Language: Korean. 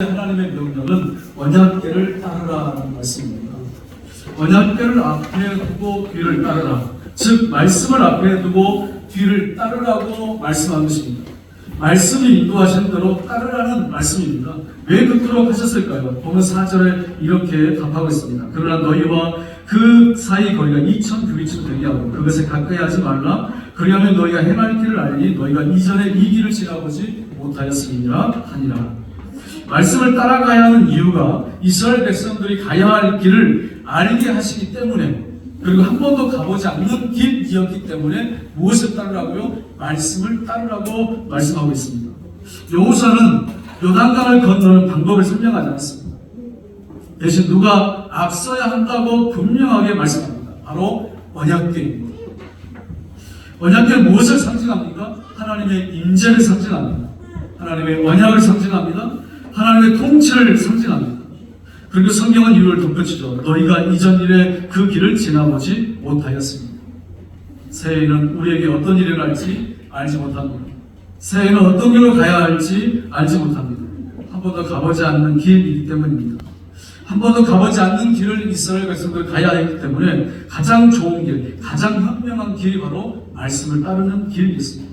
하나님의 명령은 언약계를 따르라는 말씀입니다. 언약계를 앞에 두고 뒤를 따르라. 즉 말씀을 앞에 두고 뒤를 따르라고 말씀한 것입니다. 말씀이 인도하신 대로 따르라는 말씀입니다. 왜 그토록 하셨을까요? 보면 4절에 이렇게 답하고 있습니다. 그러나 너희와 그 사이 거리가 2천 규비쯤 되게 하고 그것에 가까이 하지 말라. 그리하면 너희가 행할 길을 알니 너희가 이전에 이 길을 지나보지 못하였음이니라 하니라. 말씀을 따라가야 하는 이유가 이스라엘 백성들이 가야 할 길을 알게 하시기 때문에 그리고 한 번도 가보지 않는 길이었기 때문에 무엇을 따르라고요? 말씀을 따르라고 말씀하고 있습니다. 여호사는 요단강을 건너는 방법을 설명하지 않았습니다. 대신 누가 앞서야 한다고 분명하게 말씀합니다. 바로 언약궤입니다. 언약궤는 무엇을 상징합니까? 하나님의 임재를 상징합니다. 하나님의 언약을 상징합니다. 하나님의 통치를 상징합니다. 그리고 성경은 이유를 덧붙이죠. 너희가 이전 일에 그 길을 지나보지 못하였습니다. 새해에는 우리에게 어떤 일이 날지 알지 못합니다. 새해에는 어떤 길로 가야 할지 알지 못합니다. 한 번도 가보지 않는 길이기 때문입니다. 한 번도 가보지 않는 길을 이스라엘 백성들 가야 했기 때문에 가장 좋은 길, 가장 현명한 길이 바로 말씀을 따르는 길이었습니다.